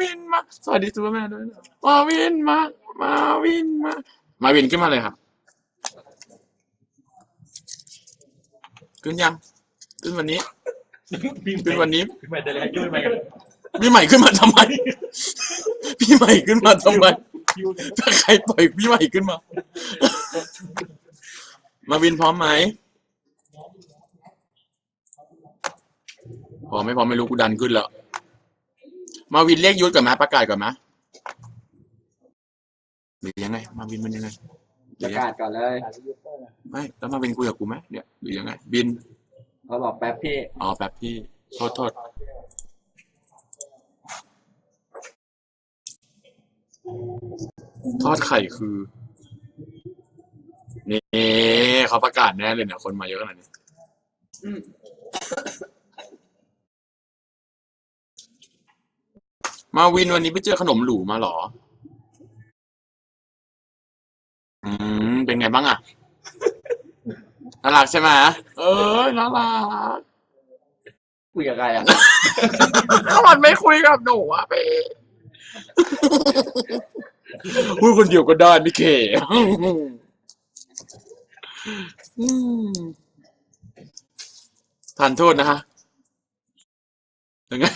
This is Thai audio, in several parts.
วินมาสวัสดีซูเปอร์แมนด้วยนะมาวินมา มาวินมา มาวินขึ้นมาเลยครับ ขึ้นยัง ขึ้นวันนี้ ขึ้นวันนี้พี่ใหม่แต่แรกยุ่งไปกันพี่ใหม่ขึ้นมาทำไม พี่ใหม่ขึ้นมาทำไมยุ่งถ้าใครปล่อยพี่ใหม่ขึ้นมา มาวินพร้อมไหม พร้อมไม่พร้อมไม่รู้กูดันขึ้นแล้ว มาวินเรียกยุทธก่อนไหมประกาศก่อนไหมหรือยังไง มาวินมันยังไงหปรือระยังกาไงศก่อนเลยไม่แล้วมาวินคุยกับกูไหมเนี่ยหรือยังไง บินเขาบอกแป๊บพี่อ๋อแป๊บพี่โทษโทษทอดไข่คือนี่เขาประกาศแน่เลยเนี่ยคนมาเยอะขนาดนี้ มาวินวันนี้ไปเจอขนมหรูมาเหรอ อืม เป็นไงบ้างอะน่ารักใช่ไหมเออน่ารัก คุยกับใครอะถ้ามันไม่คุยกับหนูอะไปพูดคนเดียวก็ได้ไม่เคอืมทานโทษนะฮะยังไง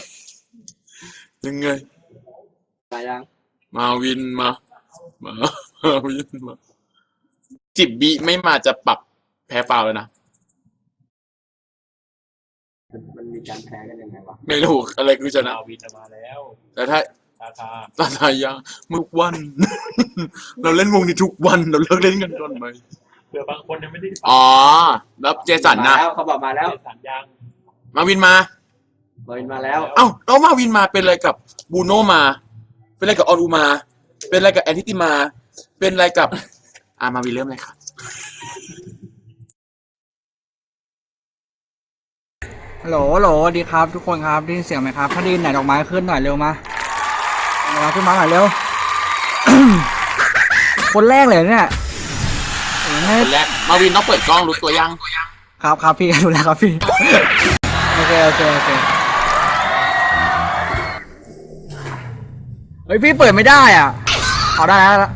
ยังไง มายังมาวินมา มามาวินมาจิบบีไม่มาจะปรับแพ้ฟาวแล้วนะมันมันมีการแพ้กันยังไงวะไม่รู้อะไรคือชนะดาวินมาแล้ว แต่ถ้าตาทาตาทายาทุกวัน เราเล่นวงนี้ทุกวันเราเลิกเล่นกันก่อนไหมเผื่อบางคนยังไม่ได้อ๋อ แล้วเจสันมานะแล้วเขาบอกมาแล้วสัญญาณมาวินมา บอยมาแล้ว เอ้าแล้วมาวินมาเป็นอะไรกับบูโนมา เป็นอะไรกับออนูมา เป็นอะไรกับแอนทิติมา เป็นอะไรกับ อ่ามาวินเริ่มเลยค่ะฮัลโหลฮัลโหลสวัสดีครับ ทุกคนครับได้ยินเสียงไหมครับ ถ้าได้ยินไหนดอกไม้ขึ้นหน่อยเร็วมามาขึ้นมาหน่อยเร็ว คนแรกเลยเนี่ยโอ้ยให้คนแรกมาวินต้องเปิดกล้องรู้ตัวยัง ครับครับพี่ดูแลครับพี่ โอเคโอเคโอเค เฮ้ยพี่เปิดไม่ได้อะเอาได้แล้ว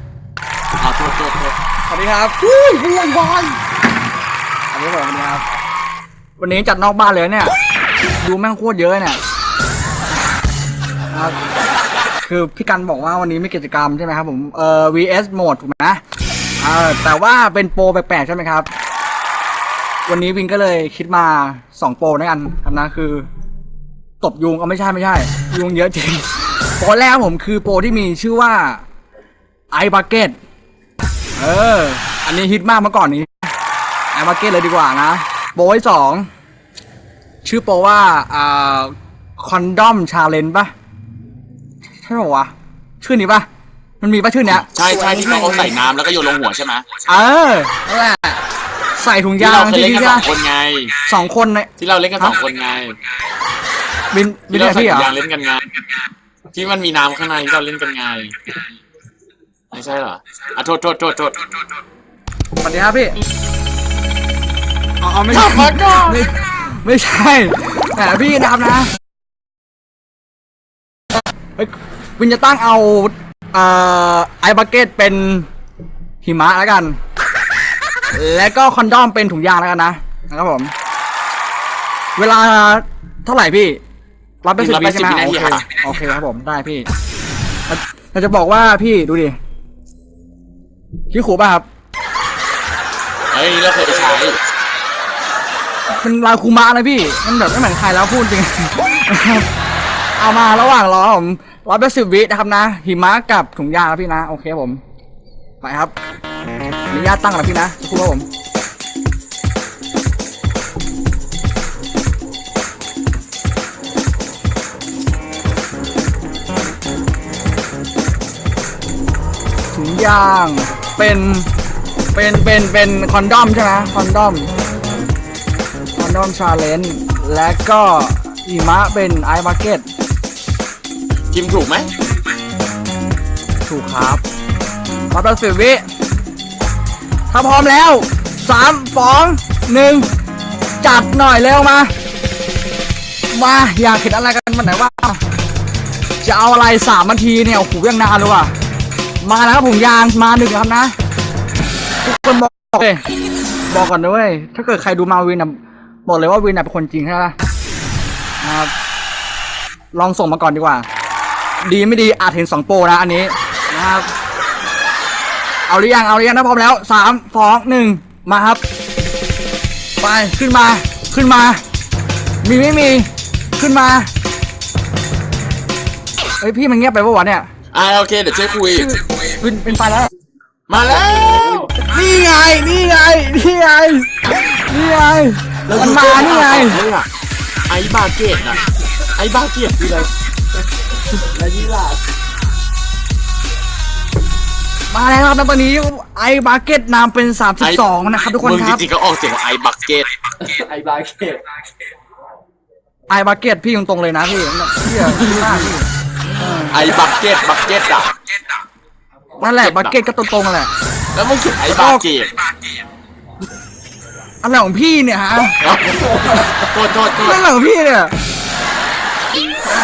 เอาโทษโทษโทษสวัสดีครับอุ้ยวุ่นวายอันนี้ผมสวัสดีครับ วันนี้จัดนอกบ้านเลยเนี่ย ดูแม่งโคตรเยอะเนี่ยครับคือพี่กันบอกว่าวันนี้มีกิจกรรมใช่ไหมครับผมเอ่อ vs โหมดถูกไหมเออแต่ว่าเป็นโปรแปลกๆใช่ไหมครับ วันนี้วินก็เลยคิดมาสองโปรด้วยกันครับนะคือ ตบยุงเอาไม่ใช่ไม่ใช่ ยุงเยอะจริง โปรแรกผมคือโปรที่มีชื่อว่าไอบักเก็ตเออ อันนี้ฮิตมากเมื่อก่อนนี้ไอมาร์เก็ตเลยดีกว่านะ โปรที่สองชื่อโปรว่าอ่าคอนดอมชาเลนปะใช่ปะวะชื่อนี้ปะมันมีปะชื่อเนี้ยใช่ใช่ที่เขาเอาใส่น้ำแล้วก็โยนลงหัวใช่ไหมเออนั่นแหละใส่ถุงที่ยางเราเคยที่เล่นนี่กันใช่สองคนไงสองคนในที่เราเล่นกันสองคนไงบินบิที่นเราเนี่ยใส่พี่เหรถุองยางเล่นกันไง ที่มันมีน้ำข้างในที่เราเล่นกันไง ไม่ใช่เหรออะโทษโทษโทษโทษสวัสดีครับพี่อ๋ออ๋อไม่ใช่กลับมาก่อนไม่ไม่ใช่แต่พี่นะครับนะเฮ้ยวินจะตั้งเอาเอ่อไอบักเก็ตเป็นหิมะแล้วกัน แล้วก็คอนดอมเป็นถุงยางแล้วกันนะนะครับผม เวลาเท่าไหร่พี่ รับไปสิบวิใช่ไหม180วินาทีโอเคค่ะโอเคครับผมได้พี่เราเราจะบอกว่าพี่ดูดิพี่ขู่ป่ะครับ เฮ้ยเราเคยไปใช้เป็นลายคูมานะพี่ มันแบบไม่เหมือนใครแล้วพูดจริง เอามาระหว่างรอผมร้อยแปดสิบวินะครับนะ หิมะกับถุงยางนะพี่นะ โอเคครับผม ไปครับอนุญาตตั้งแล้วพี่นะสักครู่ครับผม ถุงยางเป็นเป็นเป็นเป็นคอนดอมใช่ไหมคอนดอมคอนดอมชาเลนจ์และก็หิมะเป็นไอมาร์เก็ตพิมพ์ถูกไหมถูกครับมาประสิบวิถ้าพร้อมแล้วสามสองหนึ่งจัดหน่อยเร็วมา มาอยากเห็นอะไรกันวันไหนว่า จะเอาอะไรสามนาทีเนี่ยโอ้โหยังนานเลยว่ะ มาแล้วครับผมยางมาหนึ่งครับนะทุกคนบอกเลยบอกก่อนด้วยถ้าเกิดใครดูมาวินนะบอกเลยว่าวินน่ะเป็นคนจริงใช่ไหมนะครับ ลองส่งมาก่อนดีกว่า ดีไม่ดีอาจเห็นสองโปรนะอันนี้นะครับ เอาหรือยังเอาหรือยังถ้าพร้อมแล้วสามสองหนึ่งมาครับ ไปขึ้นมาขึ้นมา มีไม่มีขึ้นมาเฮ้ยพี่มันเงียบไปปะวะเนี่ย อ่าโอเคเดี๋ยวช่วยคุย เป็นเป็นไฟแล้ว มาแล้วนี่ไง นี่ไง นี่ไง นี่ไง มันมานี่ไงเลยอะไอ้บาเกตนะไอ้บาเกตคืออะไรแล้วยี่ล่ะมาแล้วครับแล้วตอนนี้ไอ้บาเก็ตนำเป็น 32 นะครับทุกคนมึงคจรับ ริงๆก็ออกเสียงว่าไอ้บักเกตไอ้บาเกตไอ้บาเก็ตพี่ตรงๆเลยนะพี่พี่อะพี่มากพี่เออ ไอ้บักเกตบักเกตอะ นั่นแหละบาเก็ตก็ตรงๆนั่นแหละ แล้วมึงเขียนไอ้บาเกตอะไรของพี่เนี่ยฮะโทษโทษโทษนั่นแหละของพี่เนี่ยนะ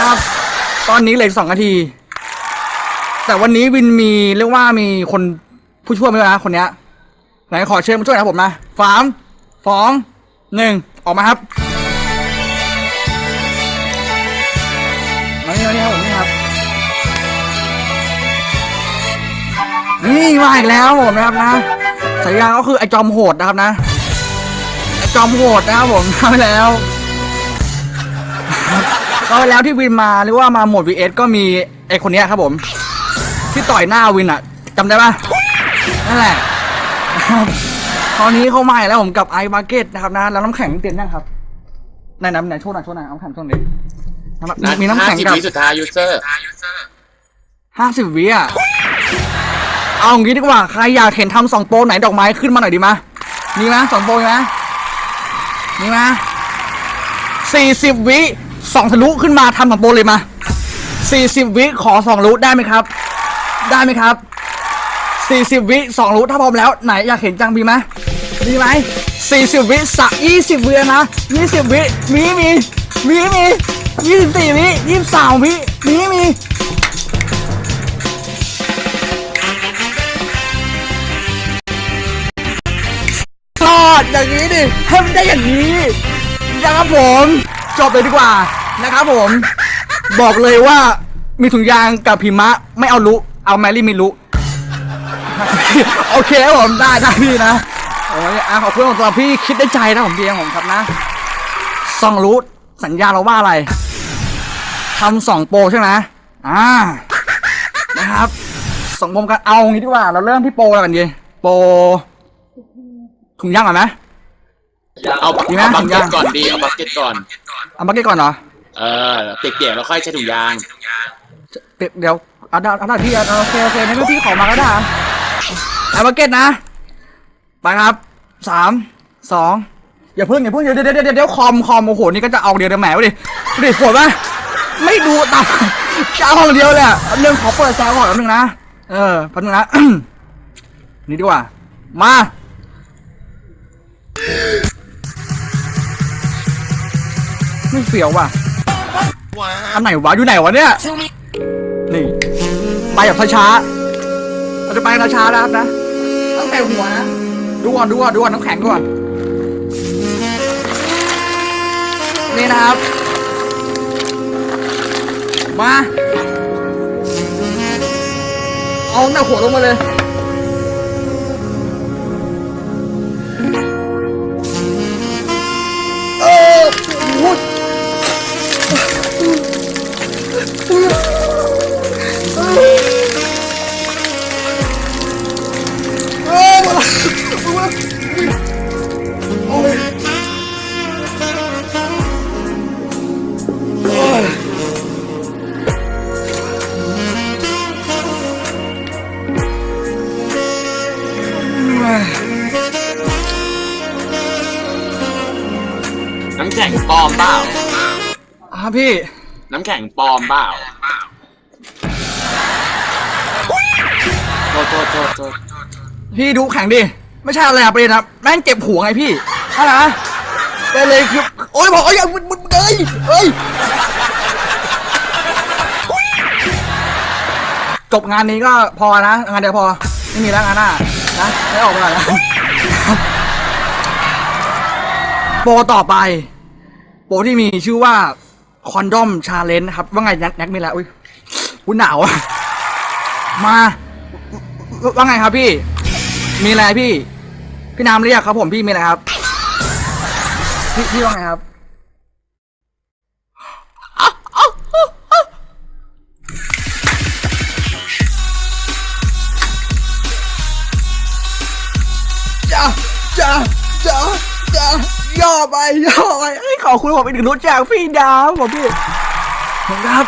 ครับตอนนี้เหลืออกสองนาที แต่วันนี้วินมีเรียกว่ามีคนผู้ช่วยมาด้วยนะคนเนี้ยไหนขอเชิญมาช่วยนะครับผมนะสามสองหนึ่งออกมาครับ นี่มาอีกแล้วผมนะครับนะสายยางก็คือไอจอมโหดนะครับนะไอจอมโหดนะครับผมทำไปแล้วก็แล้วที่วินมาหรือว่ามาโหมด VS ก็มีไอคนเนี้ยครับผม ที่ต่อยหน้าวินอะจำได้ปะนั่นแหละครับตอนนี้เขามาอีกแล้วผมกับไอมาร์เก็ตนะครับนะแล้วน้ำแข็งเตรียมยังครับไหนน้ำไหนโชว์หน่อยโชว์หน่อยน้ำแข็งโชว์หน่อยน้ำมีน้ำแข็งสิบกับวิสุดท้ายยูเซอร์ห้าสิบวิอะ เอางี้ดีกว่า ใครอยากเห็นทำสองโปรไหนดอกไม้ขึ้นมาหน่อยดีมะมีไหมสองโปรมีไหมมีไหมสี่สิบวิสองทะลุขึ้นมาทำสองโปรเลยมาสี่สิบวิขอสองรู้ได้ไหมครับ ได้ไหมครับสี่สิบวิสองรู้ถ้าพร้อมแล้วไหนอยากเห็นจังมีไหมมีไหมสี่สิบวิสักยี่สิบวินะยี่สิบวิมีมีมีมียี่สิบสี่วิยี่สิบสามวิมีมี อดอย่างนี้ดิให้มันได้อย่างนี้นะครับผมจบเลยดีกว่านะครับผม บอกเลยว่ามีถุงยางกับพิมะไม่เอาลุเอาแมรี่มิลุโอเคครับผมได้ได้พี่นะโอ้ยอะขอบคุณของตัวพี่คิดได้ใจนะผมเพียงผมครับนะซองรู้สัญญาเราว่าอะไรทำสองโปรใช่ไหมอ่านะครับสองโปรกันเอางี้ดีกว่า เราเริ่มที่โปรแล้วกันดีโปร ถุงย่างก่อนไหม เอาบักดีไหมเอาบักเก็ตถุงยางก่อนดีเอาบักเก็ตก่อน เอาบักเก็ตก่อนเหรอเออเปียกๆแล้วค่อยใช้ถุงยาง เดี๋ยวเดี๋ยวเอาได้เอาได้พี่เอาโอเคโอเคงั้นพี่ขอมาก็ได้อะเอาบักเก็ตนะ ไปครับสามสองอย่าเพิ่งอย่าเพิ่งเดี๋ยวเดี๋ยวเดี๋ยวเดี๋ยวเดี๋ยวคอมคอมโอ้โหนี่ก็จะเอาเดียวเดี๋ยวแหมวดิดิปวดปะไม่ดูตามจะเอาอย่างเดียวเลยอะเรื่องขอเปิดแซวก่อนแป๊บนึงนะเออแป๊บนึงนะ นี่ดีกว่า มา ไม่เสียวว่ะอันไหนวะอยู่ไหนวะเนี่ย นี่ ไปแบบช้าๆเราจะไปช้าๆนะครับนะตั้งแต่หัวนะดูก่อนดูก่อนดูก่อนน้ำแข็งก่อน นี่นะครับ มา เอาตั้งแต่หัวลงมาเลย น้ำแข็งปลอมเปล่า อะพี่ น้ำแข็งปลอมเปล่าโทษโทษโทษโทษพี่ดูแข่งดิ ไม่ใช่อะไรอะประเด็นนะแม่งเจ็บหัวไงพี่อะไรนะเป็นเลยคือโอ้ยบอกโอ้ยอย่ามึนมึนเอ้ยเอ้ยจบงานนี้ก็พอนะ งานเดียวพอ ไม่มีแล้วงานหน้านะไม่ออกไปก่อนนะ โปรต่อไป โปรที่มีชื่อว่าคอนดอมชาเลนจ์ครับ ว่าไงแน็กแน็กมีแล้วอุ้ยอุ้ยหนาวอะมา ว่าว่าไงครับพี่ มีอะไรพี่ พี่น้ำเรียกครับผมพี่มีอะไรครับ พี่พี่ว่าไงครับ ย่อไปย่อไปเอ้ยขอบคุณผมอีกหนึ่งรู้จักพี่ดาวผมพี่ผมครับ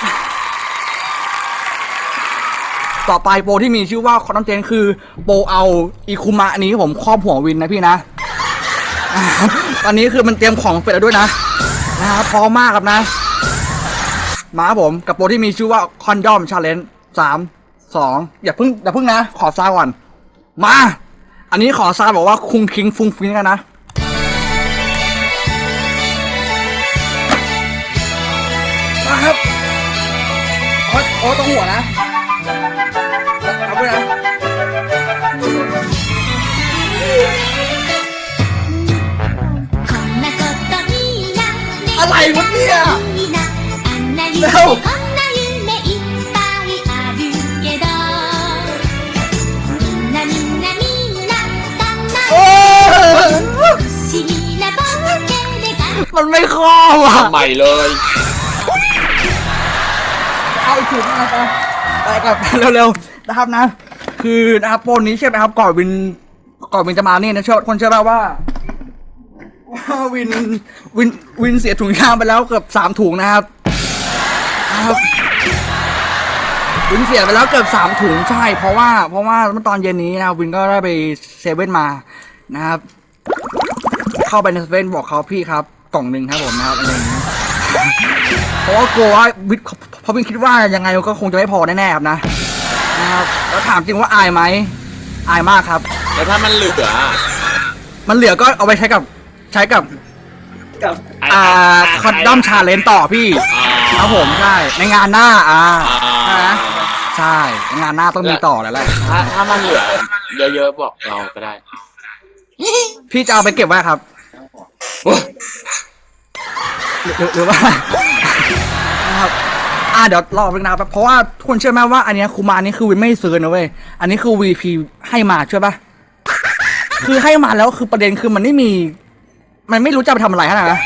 ต่อไปโปรที่มีชื่อว่าคอนเทนต์คือโปรเอาอีคุมะอันนี้ผมครอบหัววินนะพี่นะอ่าตอนนี้คือมันเตรียมของเสร็จแล้วด้วยนะนะครับพร้อมมากครับนะ มาครับผมกับโปรที่มีชื่อว่าคอนดอมชาเลนจ์สามสองอย่าเพิ่งอย่าเพิ่งนะ ขอซาก่อน มา อันนี้ขอซาบอกว่าคุงคิงฟุงฟิงกันนะ โอ๊โอ๊ตต้งหัวนะเอาไปนะอะไรวะเนี่ยเร็วมันไม่คอบอะ ใหม่เลย เอาอีกถุงมาไปกับเร็วๆนะครับนะ คือนะครับโปรนี้ใช่ไหมครับก่อนวินก่อนวินจะมาเนี่ยนะเชื่อคนเชื่อไหมว่าว่าวินวินวินเสียถุงยางไปแล้วเกือบสามถุงนะครับครับวินเสียไปแล้วเกือบสามถุงใช่ เพราะว่าเพราะว่าเมื่อตอนเย็นนี้นะวินก็ได้ไปเซเว่นมานะครับ เข้าไปในเซเว่นบอกเขาพี่ครับ กล่องหนึ่งครับผมนะครับอะไรอย่งนี้ เพราะว่ากลัวว่าวิทย์เพราะวินคิดว่ายังไงก็คงจะไม่พอแน่ๆครับนะนะครับแล้วถามจริงว่าอายไหมอายมากครับ แล้วถ้ามันเหลือมันเหลือก็เอาไปใช้กับใช้กับกับอ่าคอนดอมชาเลนต่อพี่ครับผมใช่ในงานหน้าอ่าใช่ไหมใช่ในงานหน้าต้องมีต่อแล้วแหละถ้าถ้ามันเหลือเยอะๆบอกเราก็ได้ พี่จะเอาไปเก็บไว้ครับ หรือหรือว่านะครับอ่าเดี๋ยวรอเป็นนะครับเพราะว่าทุกคนเชื่อไหมว่าอันเนี้ยคูมานี่คือวินไม่ได้ซื้อนะเว้ยอันนี้คือ VP ให้มาเชื่อปะคือให้มาแล้วคือประเด็นคือมันไม่มี มันไม่รู้จะไปทำอะไรขนาดนั้น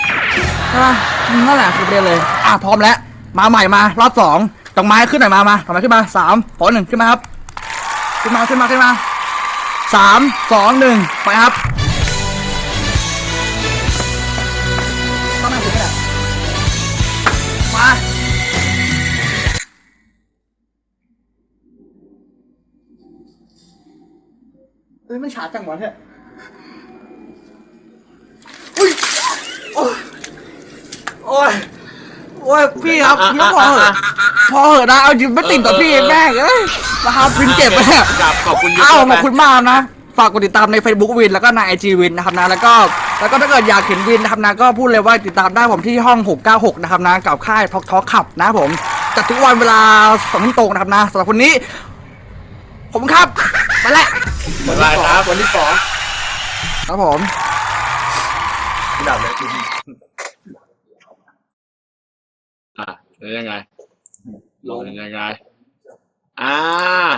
ใช่ปะนั่นแหละคือประเด็นเลย อะพร้อมแล้ว มาใหม่มารอบสองดอกไม้ขึ้นหน่อยมามาดอกไม้ขึ้นมาสามสองหนึ่งขึ้นมาครับ ขึ้นมาขึ้นมาขึ้นมาสามสองหนึ่งไปครับ เอ้ยมันช้าจังวะเนี่ยอุ้ยโอ้ยโอ้ยโอ้ยพี่ครับพี่ก็พอเหอะพอเหอะนะเอาจริงไม่ติดต่อพี่แม่งเอ้ยนะครับพินเจ็บไปเนี่ยครับขอบคุณยูอ้าวทูบขอบคุณมากนะฝากกดติดตามใน Facebook วินแล้วก็ใน IG วินนะครับนะแล้วก็แล้วก็ถ้าเกิดอยากเห็นวินนะครับนะก็พูดเลยว่าติดตามได้ผมที่ห้อง 696 นะครับนะกับค่ายทอกทอขับนะครับผมจัดทุกวันเวลาสองทุ่มตรงนะครับนะสำหรับคนนี้ ผมครับ ไปแล้วบ๊ายบายครับ วันที่สองครับผม ดับเลยคุณอะแล้วยังไงลงยังไงอ้าว